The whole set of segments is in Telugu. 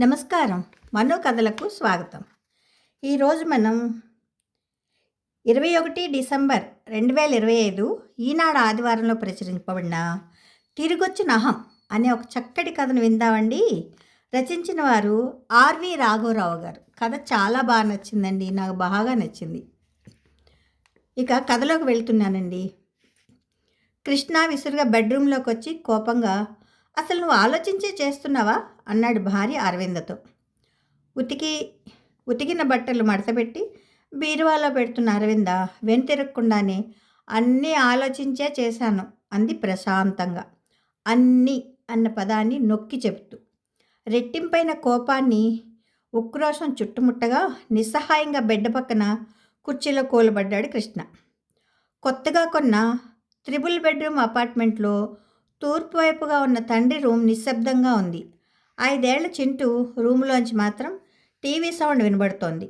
నమస్కారం. మనో కథలకు స్వాగతం ఈరోజు మనం ఇరవై ఒకటి డిసెంబర్ రెండు వేల ఇరవై ఐదు ఈనాడు ఆదివారంలో ప్రచురింపబడిన తిరిగొచ్చిన అహం అనే ఒక చక్కటి కథను విందామండి. రచించిన వారు ఆర్వి రాఘవరావు గారు. కథ చాలా బాగా నచ్చిందండి. నాకు బాగా నచ్చింది. ఇక కథలోకి వెళ్తున్నానండి. కృష్ణ విసురుగా బెడ్రూమ్లోకి వచ్చి కోపంగా అసలు నువ్వు ఆలోచించే చేస్తున్నావా? అన్నాడు భార్య అరవిందతో. ఉతికి ఉతికిన బట్టలు మడతపెట్టి బీరువాలో పెడుతున్న అరవింద వెనుతిరగకుండానే అన్నీ ఆలోచించే చేశాను అంది ప్రశాంతంగా. అన్ని అన్న పదాన్ని నొక్కి చెబుతూ. రెట్టింపైన కోపాన్ని ఉక్రోషం చుట్టుముట్టగా నిస్సహాయంగా బెడ్డ పక్కన కుర్చీలో కూలబడ్డాడు కృష్ణ. కొత్తగా కొన్న త్రిబుల్ బెడ్రూమ్ అపార్ట్మెంట్లో తూర్పు వైపుగా ఉన్న తండ్రి రూమ్ నిశ్శబ్దంగా ఉంది. ఐదేళ్ళ చింటూ రూములోంచి మాత్రం టీవీ సౌండ్ వినబడుతోంది.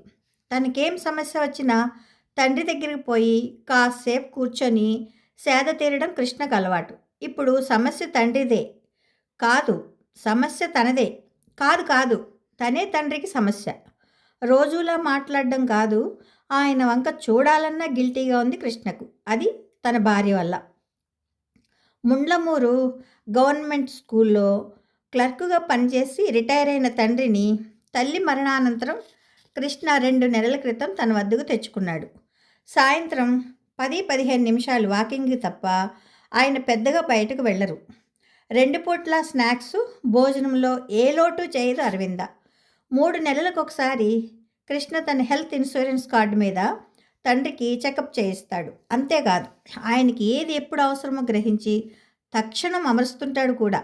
తనకేం సమస్య వచ్చినా తండ్రి దగ్గరికి పోయి కాసేపు కూర్చొని సేద తీరడం కృష్ణకు అలవాటు. ఇప్పుడు సమస్య తండ్రిదే. కాదు సమస్య తనదే. కాదు కాదు తనే తండ్రికి సమస్య. రోజులా మాట్లాడడం కాదు ఆయన వంక చూడాలన్నా గిల్టీగా ఉంది కృష్ణకు. అది తన భార్య వల్ల. ముండ్లమూరు గవర్నమెంట్ స్కూల్లో క్లర్కుగా పనిచేసి రిటైర్ అయిన తండ్రిని తల్లి మరణానంతరం కృష్ణ రెండు నెలల క్రితం తన వద్దకు తెచ్చుకున్నాడు. సాయంత్రం పది పదిహేను నిమిషాలు వాకింగ్ తప్ప ఆయన పెద్దగా బయటకు వెళ్ళరు. రెండు పూట్ల స్నాక్స్ భోజనంలో ఏ లోటు చేయదు అరవింద. మూడు నెలలకు ఒకసారి కృష్ణ తన హెల్త్ ఇన్సూరెన్స్ కార్డు మీద తండ్రికి చెకప్ చేయిస్తాడు. అంతేకాదు ఆయనకి ఏది ఎప్పుడు అవసరమో గ్రహించి తక్షణం అమరుస్తుంటాడు కూడా.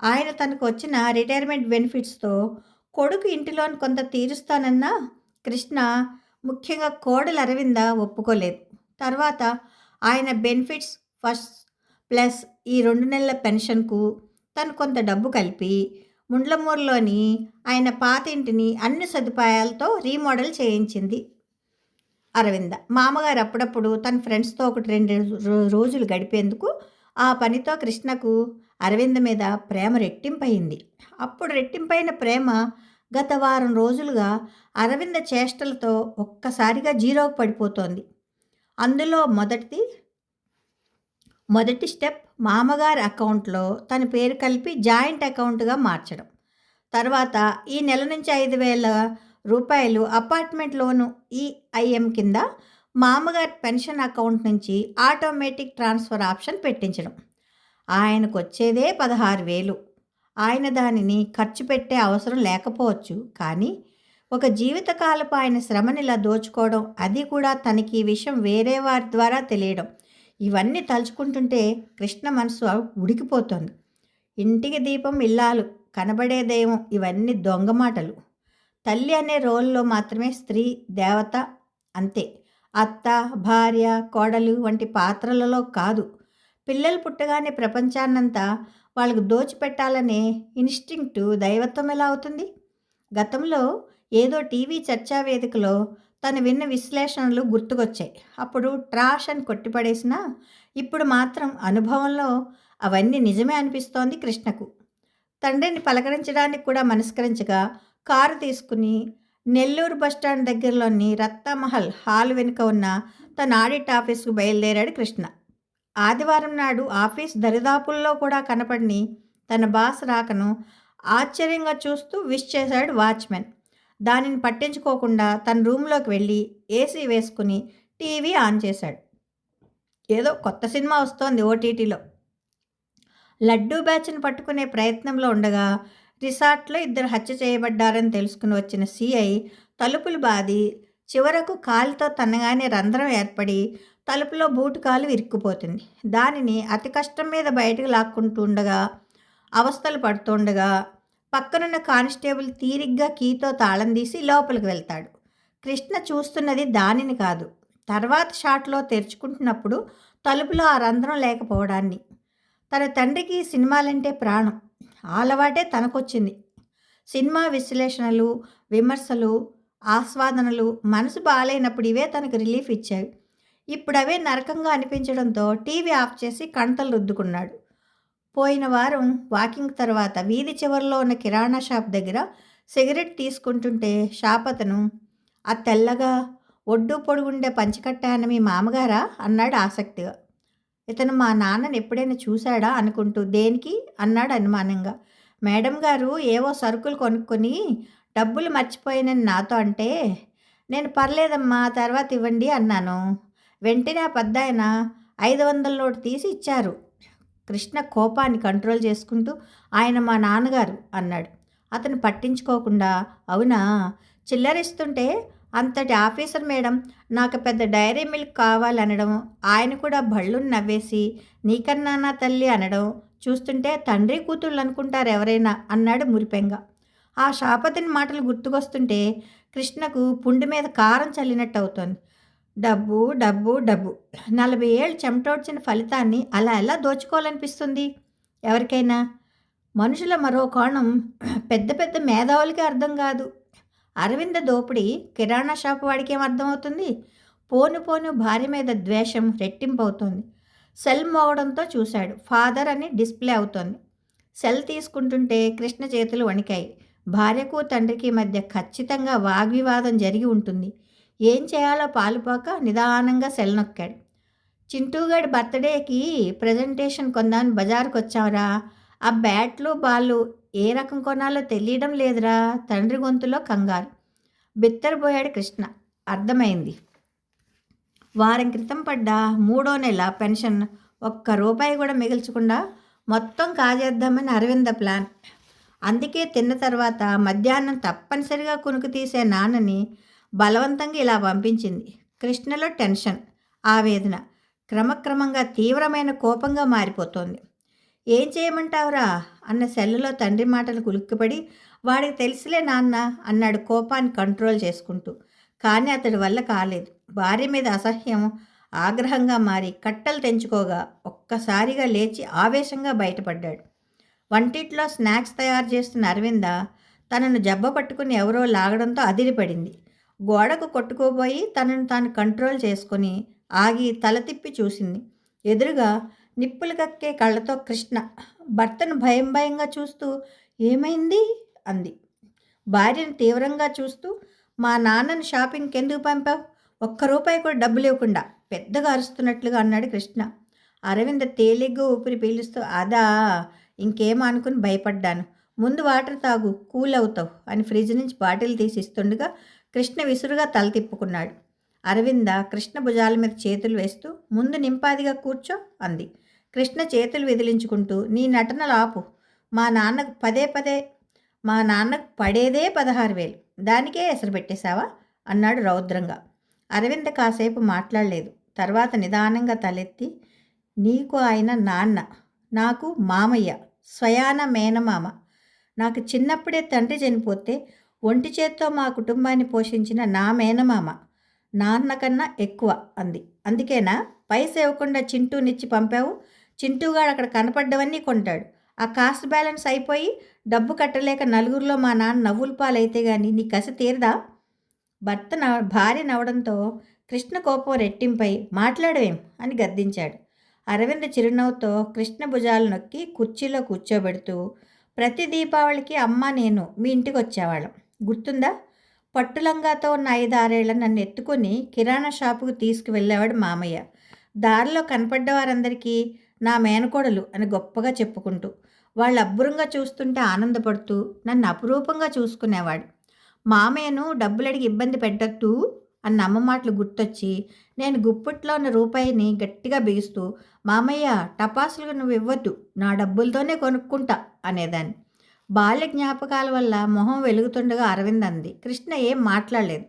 ఆయన తనకు వచ్చిన రిటైర్మెంట్ బెనిఫిట్స్తో కొడుకు ఇంటిలోని కొంత తీరుస్తానన్నా కృష్ణ ముఖ్యంగా కోడలు అరవింద ఒప్పుకోలేదు. తర్వాత ఆయన బెనిఫిట్స్ ఫస్ట్ ప్లస్ ఈ రెండు నెలల పెన్షన్కు తను కొంత డబ్బు కలిపి ముండ్లమూరులోని ఆయన పాత ఇంటిని అన్ని సదుపాయాలతో రీమోడల్ చేయించింది అరవింద. మామగారు అప్పుడప్పుడు తన ఫ్రెండ్స్తో ఒకటి రెండు రోజులు గడిపేందుకు ఆ పనితో కృష్ణకు అరవింద మీద ప్రేమ రెట్టింపయింది. అప్పుడు రెట్టింపైన ప్రేమ గత వారం రోజులుగా అరవింద చేష్టలతో ఒక్కసారిగా జీరోకు పడిపోతోంది. అందులో మొదటిది మొదటి స్టెప్ మామగారి అకౌంట్లో తన పేరు కలిపి జాయింట్ అకౌంట్గా మార్చడం. తర్వాత ఈ నెల నుంచి ఐదు వేల రూపాయలు అపార్ట్మెంట్ లోను ఈఐఎం కింద మామగారి పెన్షన్ అకౌంట్ నుంచి ఆటోమేటిక్ ట్రాన్స్ఫర్ ఆప్షన్ పెట్టించడం. ఆయనకు వచ్చేదే పదహారు వేలు. ఆయన దానిని ఖర్చు పెట్టే అవసరం లేకపోవచ్చు. కానీ ఒక జీవితకాలపు ఆయన శ్రమని ఇలా దోచుకోవడం అది కూడా తనకి ఈ విషయం వేరే వారి ద్వారా తెలియడం ఇవన్నీ తలుచుకుంటుంటే కృష్ణ మనసు ఉడికిపోతోంది. ఇంటికి దీపం ఇల్లాలు కనబడే దైవం ఇవన్నీ దొంగ మాటలు. తల్లి అనే రోల్లో మాత్రమే స్త్రీ దేవత అంతే. అత్త భార్య కోడలు వంటి పాత్రలలో కాదు. పిల్లలు పుట్టగానే ప్రపంచాన్నంతా వాళ్ళకు దోచిపెట్టాలనే ఇన్స్టింక్ట్ దైవత్వం ఎలా అవుతుంది? గతంలో ఏదో టీవీ చర్చా వేదికలో తను విన్న విశ్లేషణలు గుర్తుకొచ్చాయి. అప్పుడు ట్రాష్ అని కొట్టిపడేసినా ఇప్పుడు మాత్రం అనుభవంలో అవన్నీ నిజమే అనిపిస్తోంది కృష్ణకు. తండ్రిని పలకరించడానికి కూడా మనస్కరించగా కారు తీసుకుని నెల్లూరు బస్టాండ్ దగ్గరలోని రత్నమహల్ హాల్ వెనుక ఉన్న తన ఆడిట్ ఆఫీస్కు బయలుదేరాడు కృష్ణ. ఆదివారం నాడు ఆఫీస్ దరిదాపుల్లో కూడా కనపడిని తన బాస్ రాకను ఆశ్చర్యంగా చూస్తూ విష్ చేశాడు వాచ్మెన్. దానిని పట్టించుకోకుండా తన రూమ్లోకి వెళ్ళి ఏసీ వేసుకుని టీవీ ఆన్ చేశాడు. ఏదో కొత్త సినిమా వస్తోంది ఓటీటీలో. లడ్డూ బ్యాచ్ని పట్టుకునే ప్రయత్నంలో ఉండగా రిసార్ట్లో ఇద్దరు హత్య చేయబడ్డారని తెలుసుకుని వచ్చిన సిఐ తలుపులు బాది చివరకు కాలుతో తన్నగానే రంధ్రం ఏర్పడి తలుపులో బూటు కాలు ఇరుక్కుపోతుంది దానిని అతి కష్టం మీద బయటకు లాక్కుంటుండగా అవస్థలు పడుతుండగా పక్కనున్న కానిస్టేబుల్ తీరిగ్గా కీతో తాళం తీసి లోపలికి వెళ్తాడు. కృష్ణ చూస్తున్నది దానిని కాదు. తర్వాత షాట్లో తెరుచుకుంటున్నప్పుడు తలుపులో ఆ రంధ్రం లేకపోవడాన్ని. తన తండ్రికి సినిమాలంటే ప్రాణం. అలవాటే తనకొచ్చింది. సినిమా విశ్లేషణలు విమర్శలు ఆస్వాదనలు మనసు బాగాలేనప్పుడు ఇవే తనకు రిలీఫ్ ఇచ్చాయి. ఇప్పుడు అవే నరకంగా అనిపించడంతో టీవీ ఆఫ్ చేసి కణతలు రుద్దుకున్నాడు. పోయిన వారం వాకింగ్ తర్వాత వీధి చివరిలో ఉన్న కిరాణా షాప్ దగ్గర సిగరెట్ తీసుకుంటుంటే షాపతను ఆ తెల్లగా ఒడ్డు పొడుగుండే పంచకట్ట అని మీ మామగారా? అన్నాడు ఆసక్తిగా. ఇతను మా నాన్నని ఎప్పుడైనా చూశాడా అనుకుంటూ దేనికి? అన్నాడు అనుమానంగా. మేడం గారు ఏవో సరుకులు కొనుక్కొని డబ్బులు మర్చిపోయానని నాతో అంటే నేను పర్లేదమ్మా తర్వాత ఇవ్వండి అన్నాను. వెంటనే ఆ పెద్దాయన ఐదు వందల నోటు తీసి ఇచ్చారు. కృష్ణ కోపాన్ని కంట్రోల్ చేసుకుంటూ ఆయన మా నాన్నగారు అన్నాడు. అతను పట్టించుకోకుండా అవునా? చిల్లరిస్తుంటే అంతటి ఆఫీసర్ మేడం నాకు పెద్ద డైరీ మిల్క్ కావాలనడం ఆయన కూడా బళ్ళు నవ్వేసి నీకన్నా నా తల్లి అనడం చూస్తుంటే తండ్రి కూతుళ్ళు అనుకుంటారు ఎవరైనా అన్నాడు మురిపెంగా. ఆ షాపతిని మాటలు గుర్తుకొస్తుంటే కృష్ణకు పుండు మీద కారం చల్లినట్టు అవుతోంది డబ్బు డబ్బు డబ్బు. నలభై ఏళ్ళు చెమటోడ్చిన ఫలితాన్ని అలా ఎలా దోచుకోవాలనిపిస్తుంది? ఎవరికైనా? మనుషుల మరో కోణం పెద్ద పెద్ద మేధావులకి అర్థం కాదు. అరవింద దోపిడీ కిరాణా షాప్ వాడికి ఏమర్థమవుతుంది అర్థమవుతుంది? పోను పోను భార్య మీద ద్వేషం రెట్టింపు అవుతోంది సెల్ మోగడంతో చూశాడు. ఫాదర్ అని డిస్ప్లే అవుతోంది. సెల్ తీసుకుంటుంటే కృష్ణ చేతులు వణికాయి. భార్యకు తండ్రికి మధ్య ఖచ్చితంగా వాగ్వివాదం జరిగి ఉంటుంది. ఏం చేయాలో పాలుపోక నిదానంగా సెల్ నొక్కాడు. చింటూగాడి బర్త్డేకి ప్రజెంటేషన్ కొందామని బజార్కి వచ్చావురా ఆ బ్యాట్లు బాళ్ళు ఏ రకం కొనాలో తెలియడం లేదురా. తండ్రి గొంతులో కంగారు. బిత్తరబోయాడు కృష్ణ. అర్థమైంది. వారం క్రితం పడ్డ మూడో నెల పెన్షన్ ఒక్క రూపాయి కూడా మిగిల్చకుండా మొత్తం కాజేద్దామని అరవింద ప్లాన్. అందుకే తిన్న తర్వాత మధ్యాహ్నం తప్పనిసరిగా కునుకు తీసే నాన్నని బలవంతంగా ఇలా పంపించింది. కృష్ణలో టెన్షన్ ఆవేదన క్రమక్రమంగా తీవ్రమైన కోపంగా మారిపోతోంది. ఏం చేయమంటావురా? అన్న సెల్లులో తండ్రి మాటలు కులుక్కుపడి వాడికి తెలిసిలే నాన్న అన్నాడు కోపాన్ని కంట్రోల్ చేసుకుంటూ. కానీ అతడి వల్ల కాలేదు. భార్య మీద అసహ్యం ఆగ్రహంగా మారి కట్టలు తెంచుకోగా ఒక్కసారిగా లేచి ఆవేశంగా బయటపడ్డాడు. వంటిట్లో స్నాక్స్ తయారు చేస్తున్న అరవింద తనను జబ్బ పట్టుకుని ఎవరో లాగడంతో అదిరిపడింది. గోడకు కొట్టుకోబోయి తనను తాను కంట్రోల్ చేసుకొని ఆగి తల తిప్పి చూసింది. ఎదురుగా నిప్పులు కక్కే కళ్ళతో కృష్ణ భర్తను భయం భయంగా చూస్తూ ఏమైంది? అంది. భార్యను తీవ్రంగా చూస్తూ మా నాన్నను షాపింగ్కి ఎందుకు పంపావు? ఒక్క రూపాయి కూడా డబ్బులు ఇవ్వకుండా పెద్దగా అరుస్తున్నట్లుగా అన్నాడు కృష్ణ. అరవింద తేలిగ్గా ఊపిరి పీలుస్తూ అదా ఇంకేం అనుకుని భయపడ్డాను. ముందు వాటర్ తాగు కూల్ అవుతావు అని ఫ్రిడ్జ్ నుంచి బాటిల్ తీసి ఇస్తుండగా కృష్ణ విసురుగా తల తిప్పుకున్నాడు. అరవింద కృష్ణ భుజాల మీద చేతులు వేస్తూ ముందు నింపాదిగా కూర్చో అంది. కృష్ణ చేతులు విదిలించుకుంటూ నీ నటనలు ఆపు. మా నాన్నకు పదే పదే మా నాన్నకు పడేదే పదహారు వేలు. దానికే ఎసరు పెట్టేశావా? అన్నాడు రౌద్రంగా. అరవింద కాసేపు మాట్లాడలేదు. తర్వాత నిదానంగా తలెత్తి నీకు ఆయన నాన్న. నాకు మామయ్య. స్వయాన మేనమామ. నాకు చిన్నప్పుడే తండ్రి చనిపోతే ఒంటి చేత్తో మా కుటుంబాన్ని పోషించిన నా మేనమామ. నాన్న కన్నా ఎక్కువ అంది. అందుకేనా? పైసేవకుండా చింటూనిచ్చి పంపావు? చింటూగాడు అక్కడ కనపడ్డవన్నీ కొంటాడు. ఆ కాస్ట్ బ్యాలెన్స్ అయిపోయి డబ్బు కట్టలేక నలుగురిలో మా నాన్న నవ్వులు పాలైతే గాని నీ కసి తీరదా? భర్త నవ భార్య నవ్వడంతో కృష్ణ కోపం రెట్టింపై మాట్లాడవేం? అని గద్దించాడు. అరవింద చిరునవ్వుతో కృష్ణ భుజాలు నొక్కి కుర్చీలో కూర్చోబెడుతూ ప్రతి దీపావళికి అమ్మ నేను మీ ఇంటికి వచ్చేవాళ్ళం గుర్తుందా? పట్టులంగాతో ఉన్న ఐదారేళ్ళ నన్ను ఎత్తుకొని కిరాణా షాపుకు తీసుకువెళ్ళేవాడు మామయ్య. దారిలో కనపడ్డ వారందరికీ నా మేనకోడలు అని గొప్పగా చెప్పుకుంటూ వాళ్ళు అబ్బురంగా చూస్తుంటే ఆనందపడుతూ నన్ను అపురూపంగా చూసుకునేవాడు. మామయ్యను డబ్బులడిగి ఇబ్బంది పెట్టద్దు అన్న అమ్మ మాటలు గుర్తొచ్చి నేను గుప్పట్లో ఉన్న రూపాయిని గట్టిగా బిగిస్తూ మామయ్య టపాసులు నువ్వు ఇవ్వద్దు నా డబ్బులతోనే కొనుక్కుంటా అనేదాన్ని. బాల్య జ్ఞాపకాల వల్ల మొహం వెలుగుతుండగా అరవింద్ అంది కృష్ణ ఏం మాట్లాడలేదు.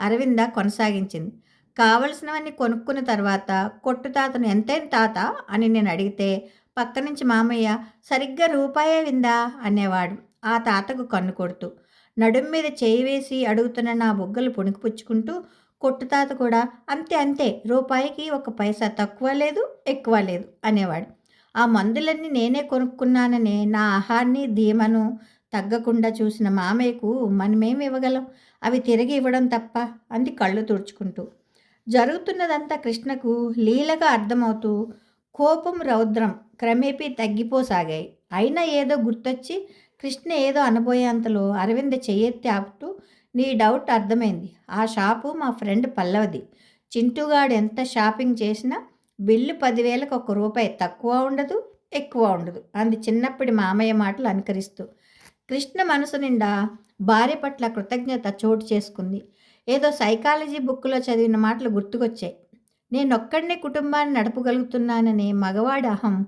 అరవింద కొనసాగించింది. కావలసినవన్నీ కొనుక్కున్న తర్వాత కొట్టు తాతను ఎంతైన తాత అని నేను అడిగితే పక్క నుంచి మామయ్య సరిగ్గా రూపాయే విందా అనేవాడు. ఆ తాతకు కన్ను కొడుతూ నడుం మీద చేయి వేసి అడుగుతున్న నా బుగ్గలు పుణికిపుచ్చుకుంటూ కొట్టు తాత కూడా అంతే అంతే రూపాయికి ఒక పైసా తక్కువ లేదు ఎక్కువ లేదు అనేవాడు. ఆ మందులన్నీ నేనే కొనుక్కున్నాననే నా ఆహాన్ని ధీమను తగ్గకుండా చూసిన మామయ్యకు మనమేమి ఇవ్వగలం? అవి తిరిగి ఇవ్వడం తప్ప అంది కళ్ళు తుడుచుకుంటూ. జరుగుతున్నదంతా కృష్ణకు లీలగా అర్థమవుతూ కోపం రౌద్రం క్రమేపీ తగ్గిపోసాగాయి. అయినా ఏదో గుర్తొచ్చి కృష్ణ ఏదో అనబోయేంతలో అరవింద్ చెయ్యెత్తి ఆపుతూ నీ డౌట్ అర్థమైంది. ఆ షాపు మా ఫ్రెండ్ పల్లవది. చింటూగాడు ఎంత షాపింగ్ చేసినా బిల్లు పదివేలకు ఒక రూపాయి తక్కువ ఉండదు ఎక్కువ ఉండదు అంది చిన్నప్పటి మామయ్య మాటలు అనుకరిస్తూ. కృష్ణ మనసు నిండా భార్య పట్ల కృతజ్ఞత చోటు చేసుకుంది. ఏదో సైకాలజీ బుక్లో చదివిన మాటలు గుర్తుకొచ్చాయి. నేనొక్కడినే కుటుంబాన్ని నడపగలుగుతున్నాననే మగవాడి అహం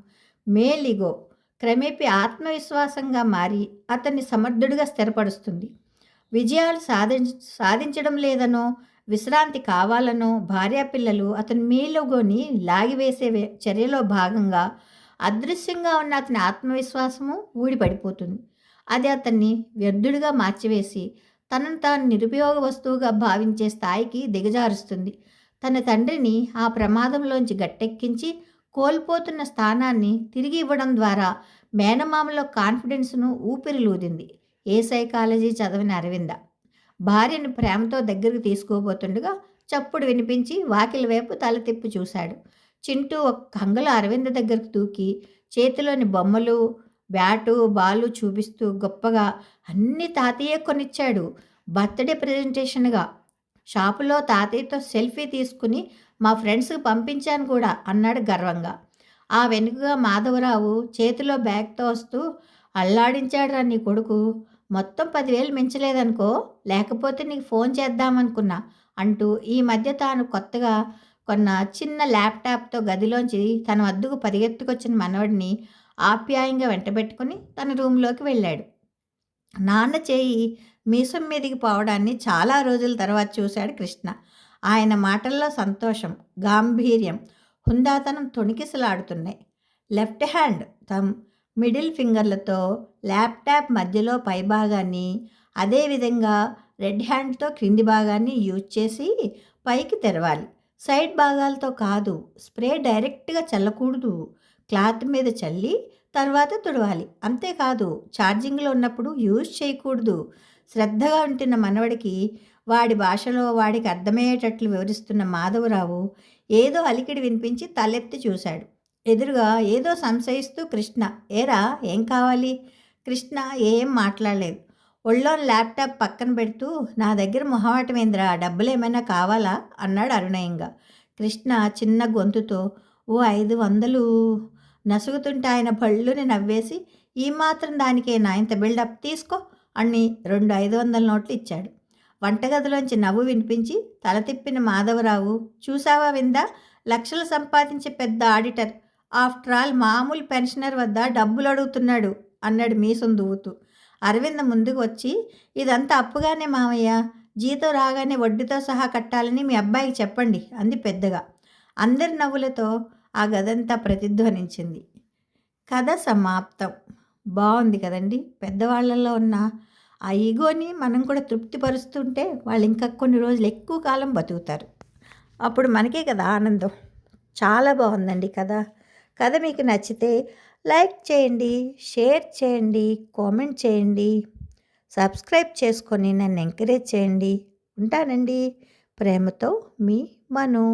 మేలిగో క్రమేపీ ఆత్మవిశ్వాసంగా మారి అతన్ని సమర్థుడిగా స్థిరపడుస్తుంది విజయాలు సాధించ సాధించడం లేదనో విశ్రాంతి కావాలనో భార్యాపిల్లలు అతని మీలోగోని లాగివేసే చర్యలో భాగంగా అదృశ్యంగా ఉన్న అతని ఆత్మవిశ్వాసము ఊడిపడిపోతుంది. అది అతన్ని వ్యర్థుడిగా మార్చివేసి తనను తాను నిరుపయోగ వస్తువుగా భావించే స్థాయికి దిగజారుస్తుంది. తన తండ్రిని ఆ ప్రమాదంలోంచి గట్టెక్కించి కోల్పోతున్న స్థానాన్ని తిరిగి ఇవ్వడం ద్వారా మేనమామలో కాన్ఫిడెన్స్ను ఊపిరిలూదింది. ఏ సైకాలజీ చదివిన అరవింద. భార్యను ప్రేమతో దగ్గరికి తీసుకోబోతుండగా చప్పుడు వినిపించి వాకిలి వైపు తల తిప్పి చూశాడు. చింటూ ఒక కంగలో అరవింద దగ్గరకు దూకి చేతిలోని బొమ్మలు బ్యాటు బాలు చూపిస్తూ గొప్పగా అన్ని తాతయ్య కొనిచ్చాడు. బర్త్డే ప్రజెంటేషన్గా షాపులో తాతయ్యతో సెల్ఫీ తీసుకుని మా ఫ్రెండ్స్కి పంపించాను కూడా అన్నాడు గర్వంగా. ఆ వెనుకగా మాధవరావు చేతిలో బ్యాగ్తో వస్తూ అల్లాడించాడురా నీ కొడుకు మొత్తం పదివేలు మించలేదనుకో లేకపోతే నీకు ఫోన్ చేద్దామనుకున్నా అంటూ ఈ మధ్య తాను కొత్తగా కొన్న చిన్న ల్యాప్టాప్తో గదిలోంచి తన వద్దకు పరిగెత్తుకొచ్చిన మనవడిని ఆప్యాయంగా వెంటబెట్టుకుని తన రూమ్లోకి వెళ్ళాడు. నాన్న చేయి మీసం మీదికి పోవడాన్ని చాలా రోజుల తర్వాత చూశాడు కృష్ణ. ఆయన మాటల్లో సంతోషం గాంభీర్యం హుందాతనం తొణికిసలాడుతున్నాయి. లెఫ్ట్ హ్యాండ్ తమ్ మిడిల్ ఫింగర్లతో ల్యాప్టాప్ మధ్యలో పైభాగాన్ని అదేవిధంగా రెడ్ హ్యాండ్తో క్రింది భాగాన్ని యూజ్ చేసి పైకి తెరవాలి. సైడ్ భాగాలతో కాదు స్ప్రే డైరెక్ట్గా చల్లకూడదు. క్లాత్ మీద చల్లి తర్వాత తుడవాలి. అంతేకాదు ఛార్జింగ్లో ఉన్నప్పుడు యూజ్ చేయకూడదు. శ్రద్ధగా ఉంటున్న మనవడికి వాడి భాషలో వాడికి అర్థమయ్యేటట్లు వివరిస్తున్న మాధవరావు ఏదో అలికిడి వినిపించి తలెత్తి చూశాడు. ఎదురుగా ఏదో సంశయిస్తూ కృష్ణ ఏరా ఏం కావాలి? కృష్ణ ఏం మాట్లాడలేదు. ఒళ్ళో ల్యాప్టాప్ పక్కన పెడుతూ నా దగ్గర మొహమాటమేంద్రా? డబ్బులు ఏమైనా కావాలా? అన్నాడు అరుణయంగా కృష్ణ చిన్న గొంతుతో ఓ ఐదు వందలు నసుగుతుంటే ఆయన భళ్ళుని నవ్వేసి ఈ మాత్రం దానికేనా? ఇంత బిల్డప్ తీసుకో అని రెండు ఐదు వందల నోట్లు ఇచ్చాడు. వంటగదిలోంచి నవ్వు వినిపించి తల తిప్పిన మాధవరావు చూసావా విందా? లక్షలు సంపాదించే పెద్ద ఆడిటర్. ఆఫ్టర్ ఆల్ మామూలు పెన్షనర్ వద్ద డబ్బులు అడుగుతున్నాడు అన్నాడు మీసం దువ్వుతూ అరవింద్ ముందుకు వచ్చి ఇదంతా అప్పుగానే మామయ్య జీతం రాగానే వడ్డీతో సహా కట్టాలని మీ అబ్బాయికి చెప్పండి అంది పెద్దగా. అందరి నవ్వులతో ఆ గదంతా ప్రతిధ్వనించింది. కథ సమాప్తం. బాగుంది కదండి. పెద్దవాళ్ళల్లో ఉన్న ఆ ఈగోని మనం కూడా తృప్తిపరుస్తుంటే వాళ్ళు ఇంకా కొన్ని రోజులు ఎక్కువ కాలం బతుకుతారు. అప్పుడు మనకే కదా ఆనందం. చాలా బాగుందండి కథ. కథ మీకు నచ్చితే లైక్ చేయండి షేర్ చేయండి కామెంట్ చేయండి సబ్స్క్రైబ్ చేసుకొని నన్ను ఎంకరేజ్ చేయండి. ఉంటానండి. ప్రేమతో మీ మను.